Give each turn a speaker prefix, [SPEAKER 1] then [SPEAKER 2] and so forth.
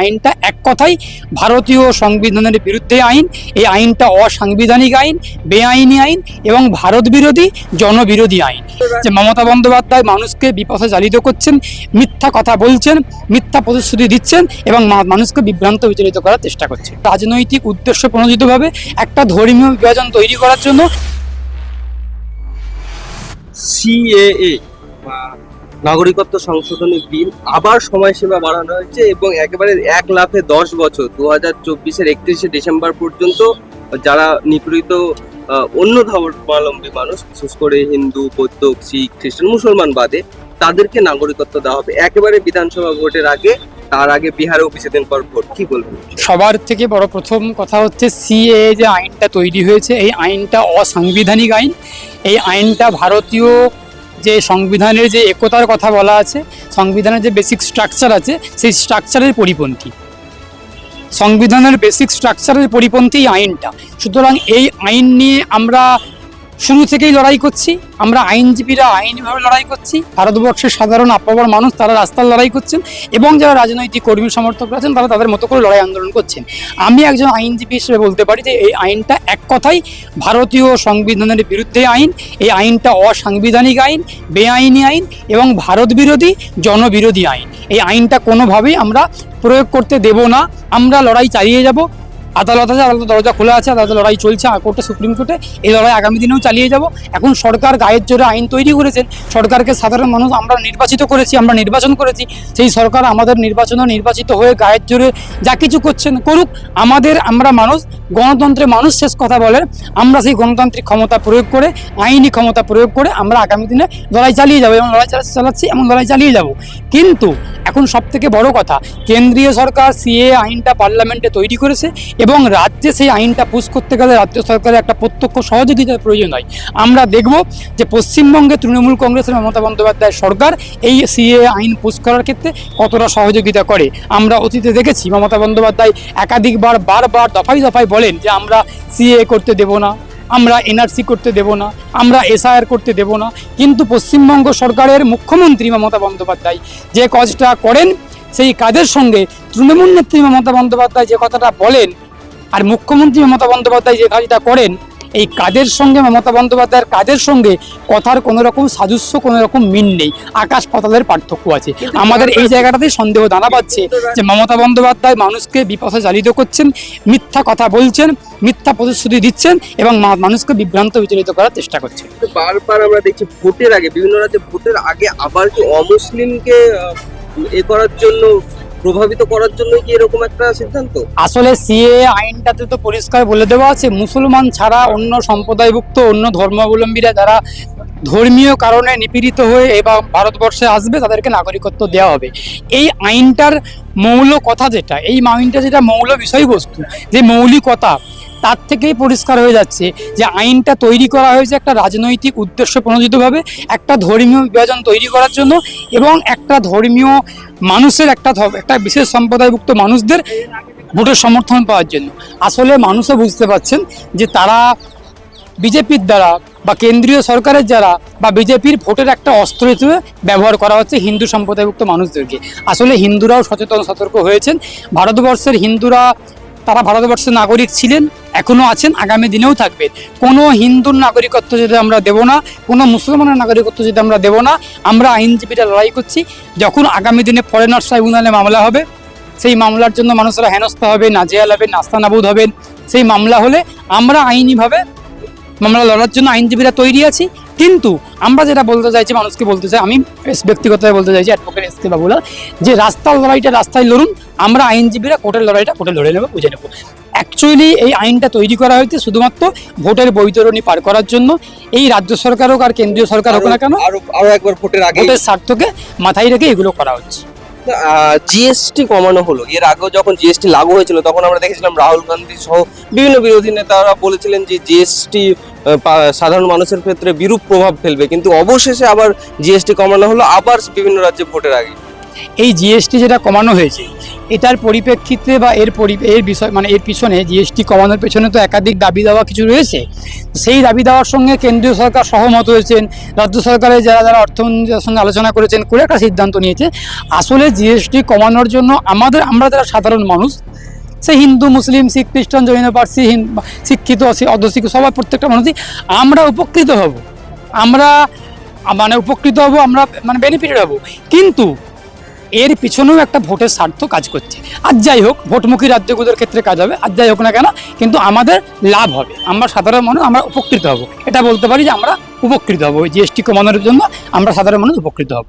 [SPEAKER 1] আইনটা এক কথাই, ভারতীয় সংবিধানের বিরুদ্ধে আইন, এই আইনটা অসাংবিধানিক আইন, বেআইনি আইন এবং ভারত বিরোধী জনবিরোধী আইন। যে মমতা বন্দ্যোপাধ্যায় মানুষকে বিপথে চালিত করছেন, মিথ্যা কথা বলছেন, মিথ্যা প্রতিশ্রুতি দিচ্ছেন এবং মানুষকে বিভ্রান্ত বিচলিত করার চেষ্টা করছেন। রাজনৈতিক উদ্দেশ্য প্রণোদিতভাবে একটা ধর্মীয় বিভাজন তৈরি করার জন্য
[SPEAKER 2] সিএএ নাগরিকত্ব সংশোধনী বিল আবার সময়সীমা বাড়ানো হয়েছে এবং একেবারে এক লাফে দশ বছর দু হাজার চব্বিশের একত্রিশে ডিসেম্বর পর্যন্ত যারা নিপীড়িত অন্য ধর্মাবলম্বী মানুষ, বিশেষ করে হিন্দু, বৌদ্ধ, শিখ, খ্রিস্টান, মুসলমান বাদে, তাদেরকে নাগরিকত্ব দেওয়া হবে। একেবারে বিধানসভা ভোটের আগে, তার আগে বিহারেও কিছুদিন পর ভোট। কি বলবেন?
[SPEAKER 1] সবার থেকে বড় প্রথম কথা হচ্ছে সিএ যে আইনটা তৈরি হয়েছে, এই আইনটা অসাংবিধানিক আইন। এই আইনটা ভারতীয় যে সংবিধানের যে একতার কথা বলা আছে, সংবিধানের যে বেসিক স্ট্রাকচার আছে, সেই স্ট্রাকচারের পরিপন্থী। সংবিধানের বেসিক স্ট্রাকচারের পরিপন্থী আইনটা। সুতরাং এই আইন নিয়ে আমরা শুরু থেকেই লড়াই করছি, আমরা আইনজীবীরা আইনিভাবে লড়াই করছি, ভারতবর্ষের সাধারণ আপাবর মানুষ তারা রাস্তার লড়াই করছেন এবং যারা রাজনৈতিক কর্মী সমর্থকরা আছেন তারা তাদের মতো করে লড়াই আন্দোলন করছেন। আমি একজন আইনজীবী হিসেবে বলতে পারি যে এই আইনটা এক কথাই ভারতীয় সংবিধানের বিরুদ্ধে আইন, এই আইনটা অসাংবিধানিক আইন, বেআইনি আইন এবং ভারত বিরোধী, জনবিরোধী আইন। এই আইনটা কোনোভাবেই আমরা প্রয়োগ করতে দেব না, আমরা লড়াই চালিয়ে যাব আদালত আছে, আদালত দরজা খোলা আছে, আদালত লড়াই চলছে কোর্টে, সুপ্রিম কোর্টে। এই লড়াই আগামী দিনেও চালিয়ে যাব। এখন সরকার গায়ের জোরে আইন তৈরি করেছেন। সরকারকে সাধারণ মানুষ আমরা নির্বাচিত করেছি, আমরা নির্বাচন করেছি। সেই সরকার আমাদের নির্বাচনে নির্বাচিত হয়ে গায়ের জোরে যা কিছু করছেন, করুক। আমাদের আমরা মানুষ গণতন্ত্রে মানুষ শেষ কথা বলেন। আমরা সেই গণতান্ত্রিক ক্ষমতা প্রয়োগ করে, আইনি ক্ষমতা প্রয়োগ করে আমরা আগামী দিনে লড়াই চালিয়ে যাব এবং লড়াই চালা- চালাচ্ছি এবং লড়াই চালিয়ে যাব। কিন্তু এখন সব থেকে বড় কথা, কেন্দ্রীয় সরকার, সিএ আইনটা পার্লামেন্টে তৈরি করেছে। এবং রাজ্যে সেই আইনটা পুশ করতে গেলে রাজ্য সরকারের একটা প্রত্যক্ষ সহযোগিতার প্রয়োজন হয়। আমরা দেখব যে পশ্চিমবঙ্গে তৃণমূল কংগ্রেসের মমতা বন্দ্যোপাধ্যায় সরকার এই সিএ আইন পুশ করার ক্ষেত্রে কতটা সহযোগিতা করে? আমরা অতীতে দেখেছি মমতা বন্দ্যোপাধ্যায় একাধিকবার, বারবার দফায় দফায় বলেন যে আমরা সিএ করতে দেব না, আমরা এনআরসি করতে দেব না, আমরা এসআইআর করতে দেব না। কিন্তু পশ্চিমবঙ্গ সরকারের মুখ্যমন্ত্রী মমতা বন্দ্যোপাধ্যায় যে কাজটা করেন, সেই কাজের সঙ্গে তৃণমূল নেত্রী মমতা বন্দ্যোপাধ্যায় যে কথাটা বলেন আর মুখ্যমন্ত্রী মমতা বন্দ্যোপাধ্যায় যে কাজটা করেন এই কাজের সঙ্গে মমতা বন্দ্যোপাধ্যায়ের কাজের সঙ্গে কথার কোনো রকম সাজস্য কোনো রকম মিল নেই। আকাশ পাতালের পার্থক্য আছে। আমাদের এই জায়গাটাতেই সন্দেহ দানা পাচ্ছে যে মমতা বন্দ্যোপাধ্যায় মানুষকে বিপথে চালিত করছেন মিথ্যা কথা বলছেন মিথ্যা প্রতিশ্রুতি দিচ্ছেন এবং মানুষকে বিভ্রান্ত বিচলিত করার চেষ্টা করছেন।
[SPEAKER 2] তো বারবার আমরা দেখছি ভোটের আগে বিভিন্ন রাজ্যে ভোটের আগে আবার কি অমুসলিমকে এ করার জন্য প্রভাবিত করার জন্য কি এরকম একটা সিদ্ধান্ত?
[SPEAKER 1] আসলে সিএ আইনটাতে তো পরিষ্কার বলে দেওয়া আছে, মুসলমান ছাড়া অন্য সম্প্রদায়ভুক্ত, অন্য ধর্মাবলম্বীরা যারা ধর্মীয় কারণে নিপীড়িত হয়ে এবং ভারতবর্ষে আসবে, তাদেরকে নাগরিকত্ব দেওয়া হবে। এই আইনটার মৌল কথা যেটা, এই আইনটা যেটা মৌল বিষয়বস্তু, যে মৌলিকতা তার থেকেই পরিষ্কার হয়ে যাচ্ছে যে আইনটা তৈরি করা হয়েছে একটা রাজনৈতিক উদ্দেশ্য প্রণোদিতভাবে, একটা ধর্মীয় বিভাজন তৈরি করার জন্য এবং একটা ধর্মীয় মানুষের একটা একটা বিশেষ সম্প্রদায়ভুক্ত মানুষদের ভোটের সমর্থন পাওয়ার জন্য। আসলে মানুষও বুঝতে পারছেন যে তারা বিজেপির দ্বারা বা কেন্দ্রীয় সরকারের দ্বারা বা বিজেপির ভোটের একটা অস্ত্র হিসেবে ব্যবহার করা হচ্ছে হিন্দু সম্প্রদায়ভুক্ত মানুষদেরকে। আসলে হিন্দুরাও সচেতন সতর্ক হয়েছেন। ভারতবর্ষের হিন্দুরা তারা ভারতবর্ষের নাগরিক ছিলেন, এখনও আছেন, আগামী দিনেও থাকবেন। কোনো হিন্দুর নাগরিকত্ব যদি আমরা দেব না, কোনো মুসলমানের নাগরিকত্ব যদি আমরা দেব না, আমরা আইনজীবীরা লড়াই করছি। যখন আগামী দিনে ফরেনার ট্রাইব্যুনালে মামলা হবে, সেই মামলার জন্য মানুষরা হেনস্থা হবে, নাজেহাল হবেন নাস্তানাবুদ হবেন সেই মামলা হলে আমরা আইনিভাবে মামলা লড়ার জন্য আইনজীবীরা তৈরি আছি। কিন্তু আমরা যেটা বলতে চাইছি মানুষকে বলতে চাই আমি ব্যক্তিগতভাবে বলতে চাইছি অ্যাডভোকেট এস কে বাবুলাল যে রাস্তার লড়াইটা রাস্তায় লড়ুন আমরা আইনজীবীরা কোর্টের লড়াইটা কোর্টে লড়ে নেব বুঝে নেব। অ্যাকচুয়ালি এই আইনটা তৈরি করা হয়েছে শুধুমাত্র ভোটের বৈতরণী পার করার জন্য। এই রাজ্য সরকার হোক আর কেন্দ্রীয় সরকার হোক না কেন
[SPEAKER 2] আরও আরও একবার ভোটের আগে।
[SPEAKER 1] ভোটের স্বার্থকে মাথায় রেখে এগুলো করা হচ্ছে।
[SPEAKER 2] জিএসটি কমানো হলো। এর আগেও যখন জিএসটি লাগু হয়েছিল তখন আমরা দেখেছিলাম রাহুল গান্ধী সহ বিভিন্ন বিরোধী নেতারা বলেছিলেন যে জিএসটি সাধারণ মানুষের ক্ষেত্রে বিরূপ প্রভাব ফেলবে। কিন্তু অবশেষে আবার জিএসটি কমানো হলো, আবার বিভিন্ন রাজ্যে ভোটের আগে।
[SPEAKER 1] এই জিএসটি যেটা কমানো হয়েছে, এটার পরিপ্রেক্ষিতে বা এর পরি, এর বিষয় মানে এর পিছনে জিএসটি কমানোর পেছনে তো একাধিক দাবি দেওয়া কিছু রয়েছে। সেই দাবি দেওয়ার সঙ্গে কেন্দ্রীয় সরকার সহমত হয়েছেন। রাজ্য সরকারের যারা যারা অর্থমন্ত্রীর সঙ্গে আলোচনা করেছেন, করে একটা সিদ্ধান্ত নিয়েছে। আসলে জিএসটি কমানোর জন্য আমাদের, আমরা যারা সাধারণ মানুষ সে হিন্দু, মুসলিম, শিখ, খ্রিস্টান, জৈন, পার্সি শিক্ষিত অর্ধশিক্ষিত সবাই প্রত্যেকটা মানুষই আমরা উপকৃত হব। আমরা মানে উপকৃত হব, আমরা মানে বেনিফিটেড হব। কিন্তু এর পিছনেও একটা ভোটের স্বার্থ কাজ করছে। আর যাই হোক, ভোটমুখী রাজ্যগুলোর ক্ষেত্রে কাজ হবে, আর যাই হোক না কেন, কিন্তু আমাদের লাভ হবে। আমরা সাধারণ মানুষ, আমরা উপকৃত হব। এটা বলতে পারি যে আমরা উপকৃত হব। ওই জিএসটি কমানোর জন্য আমরা সাধারণ মানুষ উপকৃত হব।